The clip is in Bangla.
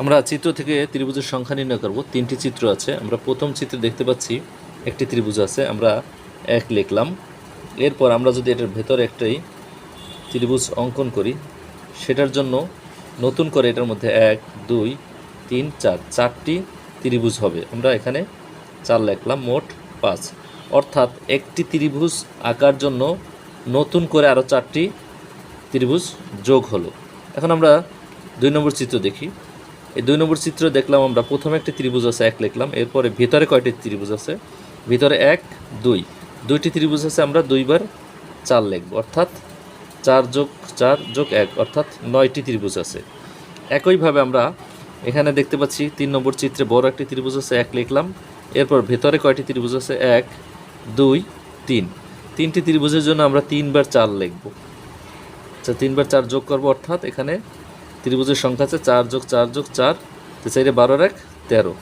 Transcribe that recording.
আমরা চিত্র থেকে ত্রিভুজের সংখ্যা নির্ণয় করব। তিনটি চিত্র আছে। আমরা প্রথম চিত্রে দেখতে পাচ্ছি একটি ত্রিভুজ আছে। আমরা এক লিখলাম। এরপর আমরা যদি এটার ভেতরে একটাই ত্রিভুজ অঙ্কন করি, সেটার জন্য নতুন করে এটার মধ্যে এক, দুই, তিন, চার, চারটি ত্রিভুজ হবে। আমরা এখানে চার লিখলাম, মোট পাঁচ। অর্থাৎ একটি ত্রিভুজ আঁকার জন্য নতুন করে আরও চারটি ত্রিভুজ যোগ হলো। এখন আমরা দুই নম্বর চিত্র দেখি। এই দুই নম্বর চিত্র দেখলাম আমরা। প্রথমে একটি ত্রিভুজ আছে, এক লিখলাম। এরপরে ভিতরে কয়টি ত্রিভুজ আছে? ভিতরে এক, দুই। দুইটি ত্রিভুজ আছে আমরা দুইবার চার লিখব। অর্থাৎ চার যোগ চার যোগ এক, অর্থাৎ নয়টি ত্রিভুজ আছে। একইভাবে আমরা এখানে দেখতে পাচ্ছি তিন নম্বর চিত্রে বড় একটি ত্রিভুজ আছে, এক লিখলাম। এরপর ভেতরে কয়টি ত্রিভুজ আছে? এক, দুই, তিন। তিনটি ত্রিভুজের জন্য আমরা তিনবার চার লিখব। আচ্ছা তিনবার চার যোগ করব, অর্থাৎ এখানে ত্রিভুজের সংখ্যা আছে চার যোগ চার যোগ চার তো চাইলে বারোর এক তেরো।